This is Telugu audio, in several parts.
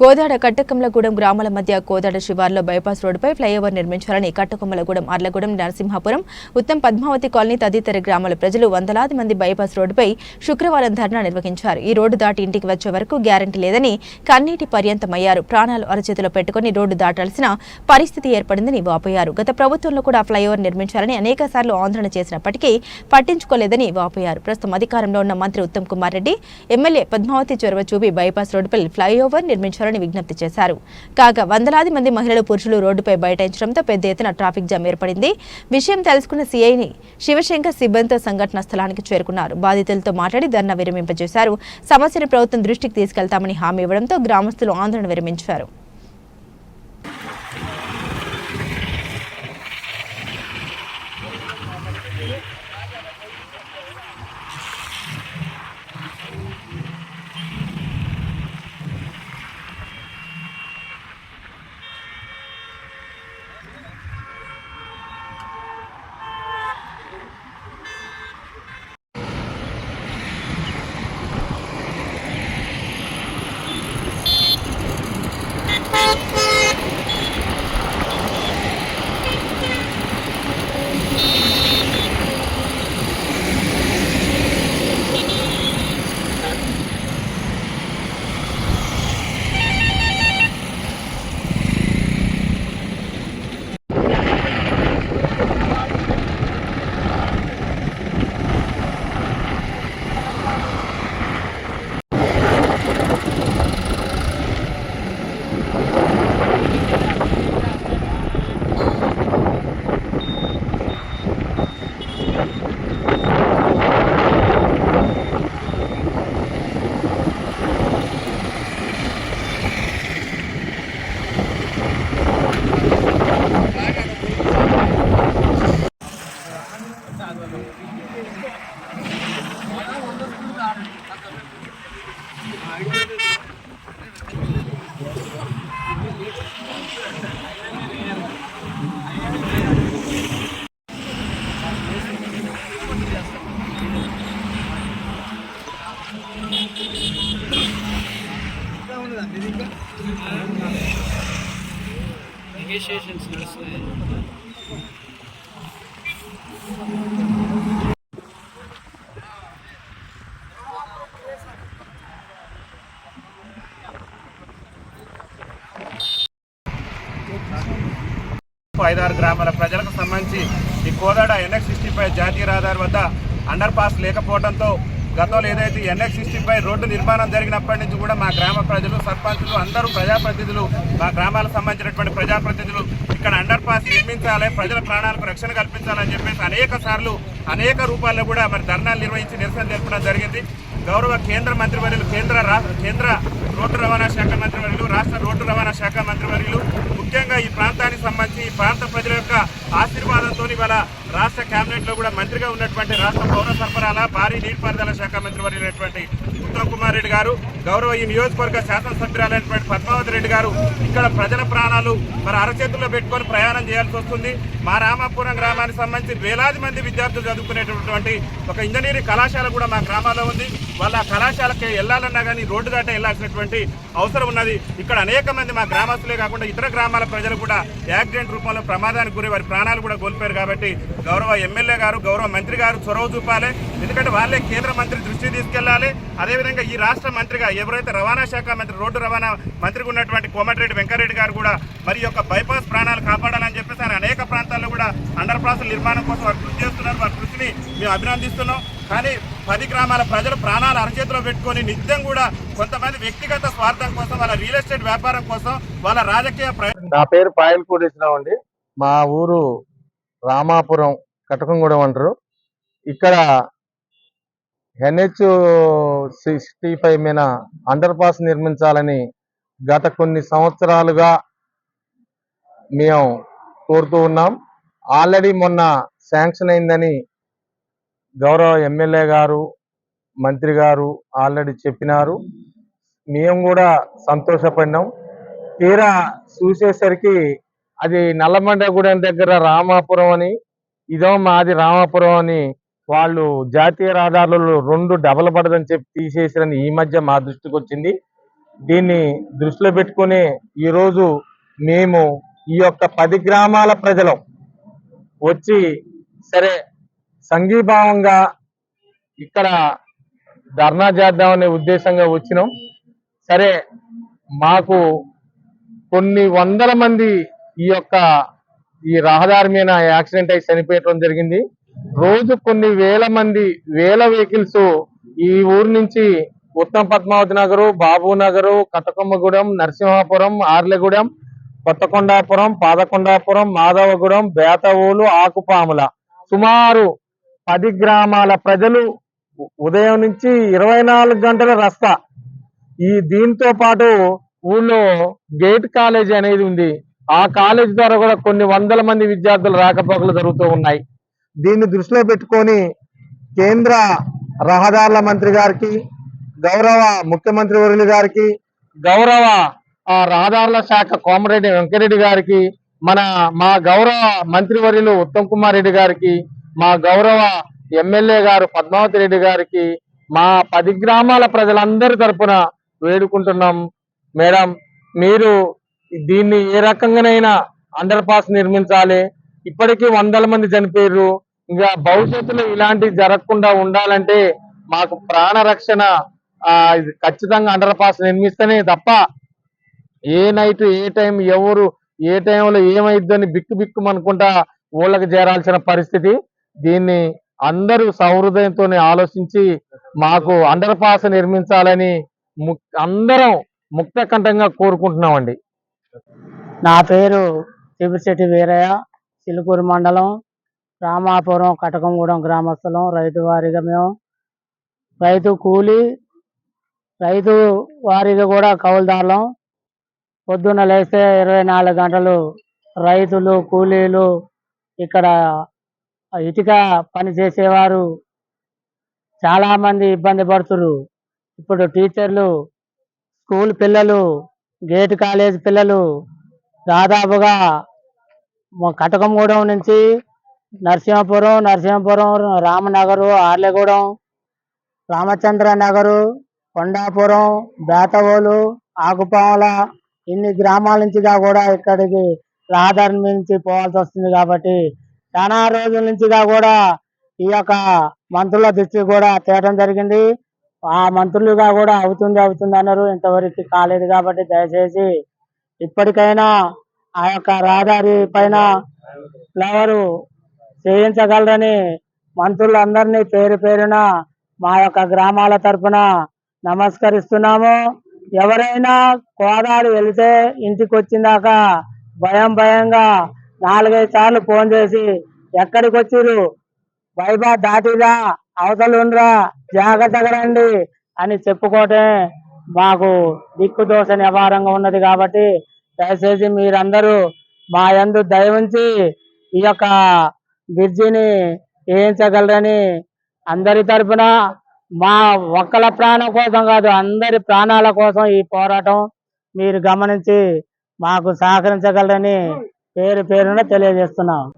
కోదాడ కట్టకమ్మలగూడెం గ్రామాల మధ్య కోదాడ శివార్లో బైపాస్ రోడ్డుపై ఫ్లైఓవర్ నిర్మించాలని కట్టకమ్మలగూడెం అర్లగూడెం నరసింహాపురం ఉత్తమ్ పద్మావతి కాలనీ తదితర గ్రామాల ప్రజలు వందలాది మంది బైపాస్ రోడ్డుపై శుక్రవారం ధర్నా నిర్వహించారు. ఈ రోడ్డు దాటి ఇంటికి వచ్చే వరకు గ్యారంటీ లేదని కన్నీటి పర్యంతమయ్యారు. ప్రాణాలు అరచేతిలో పెట్టుకుని రోడ్డు దాటాల్సిన పరిస్థితి ఏర్పడిందని వాపోయారు. గత ప్రభుత్వంలో కూడా ఫ్లైఓవర్ నిర్మించాలని అనేక సార్లు ఆందోళన చేసినప్పటికీ పట్టించుకోలేదని వాపోయారు. ప్రస్తుతం అధికారంలో ఉన్న మంత్రి ఉత్తమ్ కుమార్ రెడ్డి ఎమ్మెల్యే పద్మావతి చొరవ చూపి బైపాస్ రోడ్డుపై ఫ్లైఓవర్ నిర్మించారు నిర్మించాలని విజ్ఞప్తి చేశారు. కాగా వందలాది మంది మహిళలు పురుషులు రోడ్డుపై బైఠాయించడంతో పెద్ద ఎత్తున ట్రాఫిక్ జామ్ ఏర్పడింది. విషయం తెలుసుకున్న సీఐని శివశంకర్ సిబ్బందితో సంఘటన స్థలానికి చేరుకున్నారు. బాధితులతో మాట్లాడి ధర్నా విరమింపజేశారు. సమస్యను ప్రభుత్వం దృష్టికి తీసుకెళ్తామని హామీ ఇవ్వడంతో గ్రామస్తులు ఆందోళన విరమించారు. I నెగోషియేషన్స్ నడుస్తున్నాయి ఐదారు గ్రామాల ప్రజలకు సంబంధించి ఈ కోదాడ ఎన్ఎక్స్ సిక్స్టీ ఫైవ్ జాతీయ రహదారి వద్ద అండర్ పాస్ లేకపోవడంతో గతంలో ఏదైతే ఎన్ఎక్స్ సిక్స్టీ ఫైవ్ రోడ్డు నిర్మాణం జరిగినప్పటి నుంచి కూడా మా గ్రామ ప్రజలు సర్పంచులు అందరూ ప్రజాప్రతినిధులు మా గ్రామాలకు సంబంధించినటువంటి ప్రజాప్రతినిధులు ఇక్కడ అండర్ పాస్ నిర్మించాలి ప్రజల ప్రాణాలకు రక్షణ కల్పించాలని చెప్పేసి అనేక సార్లు అనేక రూపాల్లో కూడా మరి ధర్నాలు నిర్వహించి నిరసన తెలపడం జరిగింది. గౌరవ కేంద్ర మంత్రివర్యులు కేంద్ర కేంద్ర రోడ్డు రవాణా శాఖ మంత్రివర్యులు రాష్ట్ర రోడ్డు రవాణా శాఖ మంత్రివర్యులు ముఖ్యంగా ఈ ప్రాంతానికి సంబంధించి ఈ ప్రాంత ప్రజల యొక్క ఆశీర్వాదంతో ఇవాళ రాష్ట్ర కేబినెట్లో కూడా మంత్రిగా ఉన్నటువంటి రాష్ట్ర పౌర సరఫరాల భారీ నీటిపారుదల శాఖ మంత్రి మంత్రివర్యులైనటువంటి ఉత్తమ్ కుమార్ రెడ్డి గారు గౌరవ ఈ నియోజకవర్గ శాసనసభ్యురాలైనటువంటి పద్మావతి రెడ్డి గారు ఇక్కడ ప్రజల ప్రాణాలు మరి అరచేతుల్లో పెట్టుకొని ప్రయాణం చేయాల్సి వస్తుంది. మా రామాపురం గ్రామానికి సంబంధించి వేలాది మంది విద్యార్థులు చదువుకునేటటువంటి ఒక ఇంజనీరింగ్ కళాశాల కూడా మా గ్రామాల్లో ఉంది. వాళ్ళ కళాశాలకి వెళ్ళాలన్నా కానీ రోడ్డు దాట వెళ్ళాల్సినటువంటి అవసరం ఉన్నది. ఇక్కడ అనేక మంది మా గ్రామస్తులే కాకుండా ఇతర గ్రామాల ప్రజలు కూడా యాక్సిడెంట్ రూపంలో ప్రమాదానికి గురి వారి ప్రాణాలు కూడా కోల్పోయారు కాబట్టి గౌరవ ఎమ్మెల్యే గారు గౌరవ మంత్రి గారు చొరవ చూపాలి. ఎందుకంటే వాళ్ళే కేంద్ర మంత్రి దృష్టి తీసుకెళ్ళాలి అదేవిధంగా ఈ రాష్ట్ర మంత్రిగా ఎవరైతే రవాణా శాఖ మంత్రి రోడ్డు రవాణా మంత్రిగా ఉన్నటువంటి కోమటిరెడ్డి వెంకరెడ్డి గారు కూడా మరి యొక్క బైపాస్ ప్రాణాలు కాపాడాలని చెప్పేసి ఆయన అనేక కూడా అండర్ పాస్ నిర్మాణం కోసం వారు కృషి చేస్తున్నారు. వారి కృషిని మేము అభినందిస్తున్నాం. కానీ పది గ్రామాల ప్రజలు ప్రాణాలు అరచేతిలో పెట్టుకొని నిత్యం కూడా కొంతమంది వ్యక్తిగత స్వార్థం కోసం వాళ్ళ రియల్ ఎస్టేట్ వ్యాపారం కోసం వాళ్ళ రాజకీయ నా పేరు పాయల్ కోటేశ్వరరావు అండి. మా ఊరు రామాపురం కటకంగూడెం అంటారు. ఇక్కడ ఎన్హెచ్ సిక్స్టీ ఫైవ్ మీద అండర్ పాస్ నిర్మించాలని గత కొన్ని సంవత్సరాలుగా మేము కోరుతూ ఉన్నాం. ఆల్రెడీ మొన్న శాంక్షన్ అయిందని గౌరవ ఎమ్మెల్యే గారు మంత్రి గారు ఆల్రెడీ చెప్పినారు. మేము కూడా సంతోషపడినాం. తీరా చూసేసరికి అది నల్లమండగూడెం దగ్గర రామాపురం అని ఇదో మాది రామాపురం అని వాళ్ళు జాతీయ రహదారులు రెండు డబల్ పడదని చెప్పి తీసేసారని ఈ మధ్య మా దృష్టికి వచ్చింది. దీన్ని దృష్టిలో పెట్టుకుని ఈరోజు మేము ఈ యొక్క పది గ్రామాల ప్రజలం వచ్చి సరే సంఘీభావంగా ఇక్కడ ధర్నా చేద్దామనే ఉద్దేశంగా వచ్చినాం. సరే మాకు కొన్ని వందల మంది ఈ యొక్క ఈ రహదారి మీద యాక్సిడెంట్ అయి చనిపోయటం జరిగింది. రోజు కొన్ని వేల మంది వేల వెహికల్స్ ఈ ఊరు నుంచి ఉత్తమ పద్మావతి నగరు బాబు నగరు కటకొమ్మగూడెం నరసింహాపురం ఆర్లగూడెం కొత్తకొండాపురం పాదకొండాపురం మాధవగూడెం బేతవూలు ఆకుపాముల. సుమారు పది గ్రామాల ప్రజలు ఉదయం నుంచి ఇరవై నాలుగు గంటల రస్తా. ఈ దీంతో పాటు ఊళ్ళో గేట్ కాలేజ్ అనేది ఉంది. ఆ కాలేజ్ ద్వారా కూడా కొన్ని వందల మంది విద్యార్థులు రాకపోకలు జరుగుతూ ఉన్నాయి. దీన్ని దృష్టిలో పెట్టుకొని కేంద్ర రహదారుల మంత్రి గారికి గౌరవ ముఖ్యమంత్రి వర్యులు గారికి గౌరవ రహదారుల శాఖ కోమరెడ్డి వెంకరెడ్డి గారికి మన మా గౌరవ మంత్రివర్యులు ఉత్తమ్ కుమార్ రెడ్డి గారికి మా గౌరవ ఎమ్మెల్యే గారు పద్మావతి రెడ్డి గారికి మా పది గ్రామాల ప్రజలందరి తరఫున వేడుకుంటున్నాం. మేడం మీరు దీన్ని ఏ రకంగానైనా అండర్ పాస్ నిర్మించాలి. ఇప్పటికీ వందల మంది చనిపోయారు ఇంకా భవిష్యత్తులో ఇలాంటివి జరగకుండా ఉండాలంటే మాకు ప్రాణ రక్షణ ఖచ్చితంగా అండర్ పాస్ నిర్మిస్తేనే తప్ప ఏ నైట్ ఏ టైం ఎవరు ఏ టైంలో ఏమైద్దని బిక్కు బిక్కు అనుకుంటా ఊళ్ళకి చేరాల్సిన పరిస్థితి. దీన్ని అందరూ సహృదయంతో ఆలోచించి మాకు అండర్ పాస్ నిర్మించాలని అందరం ముక్తకంఠంగా కోరుకుంటున్నామండి. నా పేరు తిబిశెట్టి వీరయ్య చిలుకూరు మండలం రామాపురం కటకంగూడెం గ్రామస్థలం రైతు వారిగా మేము. రైతు కూలి రైతు వారిగా కూడా కౌలుదారులం. పొద్దున్న లేస్తే ఇరవై నాలుగు గంటలు రైతులు కూలీలు ఇక్కడ ఇటుక పని చేసేవారు. చాలామంది ఇబ్బంది పడుతురు ఇప్పుడు టీచర్లు స్కూల్ పిల్లలు గేట్ కాలేజ్ పిల్లలు దాదాపుగా కటకంగూడెం నుంచి నరసింహపురం నరసింహపురం రామనగరు ఆర్లగూడెం రామచంద్ర నగరు కొండాపురం బేతవోలు ఆకుపాముల ఇన్ని గ్రామాల నుంచిగా కూడా ఇక్కడికి రహదారి నుంచి పోవాల్సి వస్తుంది కాబట్టి చాలా రోజుల నుంచిగా కూడా ఈ యొక్క మంత్రుల దృష్టి కూడా తీయడం జరిగింది. ఆ మంత్రులుగా కూడా అవుతుంది అవుతుంది అన్నారు. ఇంతవరకు కాలేదు కాబట్టి దయచేసి ఇప్పటికైనా ఆ యొక్క రహదారి పైన ఫ్లవరు చేయించగలరని మంత్రులందరినీ పేరు పేరున మా యొక్క గ్రామాల తరపున నమస్కరిస్తున్నాము. ఎవరైనా కోదాడు వెళితే ఇంటికి వచ్చిందాక భయం భయంగా నాలుగైదు సార్లు ఫోన్ చేసి ఎక్కడికి వచ్చిరు వైభా దాటిరా అవతలుండ్రా జాగ్రత్తగా రండి అని చెప్పుకోవటం మాకు దిక్కు దోష నివారంగా ఉన్నది కాబట్టి దయచేసి మీరందరూ మా యందు దయ ఉంచి ఈ యొక్క బ్రిడ్జిని వేయించగలరని అందరి తరఫున మా ఒక్కల ప్రాణం కోసం కాదు అందరి ప్రాణాల కోసం ఈ పోరాటం మీరు గమనించి మాకు సహకరించగలరని పేరు పేరున తెలియజేస్తున్నాం.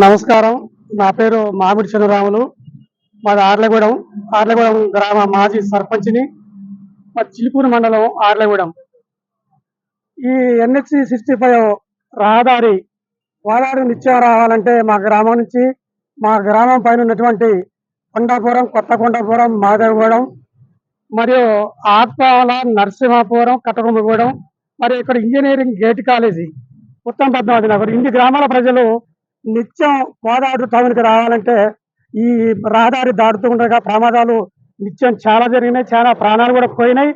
నమస్కారం. నా పేరు మామిడి చంద్రరాములు. మాది ఆర్లగూడెం. ఆర్లగూడెం గ్రామ మాజీ సర్పంచ్ని. మా చిలుకూరు మండలం ఆర్లగూడెం. ఈ ఎన్హెచ్సి సిక్స్టీ ఫైవ్ రహదారి గోదావరి నిత్యం రావాలంటే మా గ్రామం నుంచి మా గ్రామం పైన ఉన్నటువంటి కొండాపురం కొత్త కొండాపురం మాధవగూడెం మరియు ఆత్మాల నరసింహాపురం కటకొమ్మగూడెం మరియు ఇక్కడ ఇంజనీరింగ్ గేట్ కాలేజీ ఉత్తమ పద్మావతి నగర్. ఇన్ని గ్రామాల ప్రజలు నిత్యం కోదాడు టౌన్కి రావాలంటే ఈ రహదారి దాటుతూ ఉండగా ప్రమాదాలు నిత్యం చాలా జరిగినాయి చాలా ప్రాణాలు కూడా పోయినాయి.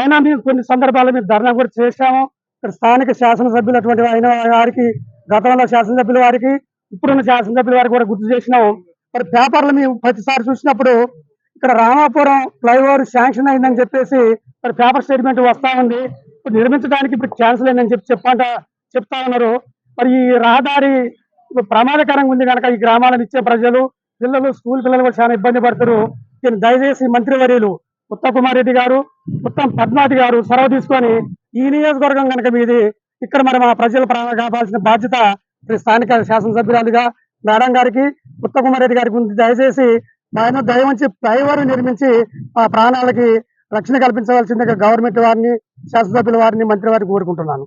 అయినా మేము కొన్ని సందర్భాల్లో మేము ధర్నా కూడా చేశాము. ఇక్కడ స్థానిక శాసనసభ్యులు అటువంటి అయిన వారికి గతంలో శాసనసభ్యుల వారికి ఇప్పుడున్న శాసనసభ్యుల వారికి కూడా గుర్తు చేసినాము. మరి పేపర్లు మేము ప్రతిసారి చూసినప్పుడు ఇక్కడ రామాపురం ఫ్లైఓవర్ శాంక్షన్ అయిందని చెప్పేసి మరి పేపర్ స్టేట్మెంట్ వస్తా ఉంది. ఇప్పుడు నిర్మించడానికి ఇప్పుడు క్యాన్సిల్ అయిందని చెప్పి చెప్పంట చెప్తా ఉన్నారు. మరి ఈ రహదారి ప్రమాదకరంగా ఉంది కనుక ఈ గ్రామాలను ఇచ్చే ప్రజలు పిల్లలు స్కూల్ పిల్లలు కూడా చాలా ఇబ్బంది పడుతున్నారు. దీన్ని దయచేసి మంత్రివర్యులు ఉత్తమ్ కుమార్ రెడ్డి గారు ఉత్తమ్ పద్మావతి గారు చొరవ తీసుకొని ఈ నియోజకవర్గం కనుక మీది ఇక్కడ మరి మా ప్రజల ప్రాణాలు కాపాల్సిన బాధ్యత మరి స్థానిక శాసనసభ్యురాలుగా మేడం గారికి ఉత్తమ్ రెడ్డి గారికి ఉంది దయచేసి ఆయన దయవంచి ఫ్లైఓవర్ నిర్మించి మా ప్రాణాలకి రక్షణ కల్పించవలసిందిగా గవర్నమెంట్ వారిని శాసనసభ్యుల వారిని మంత్రి వారిని కోరుకుంటున్నాను.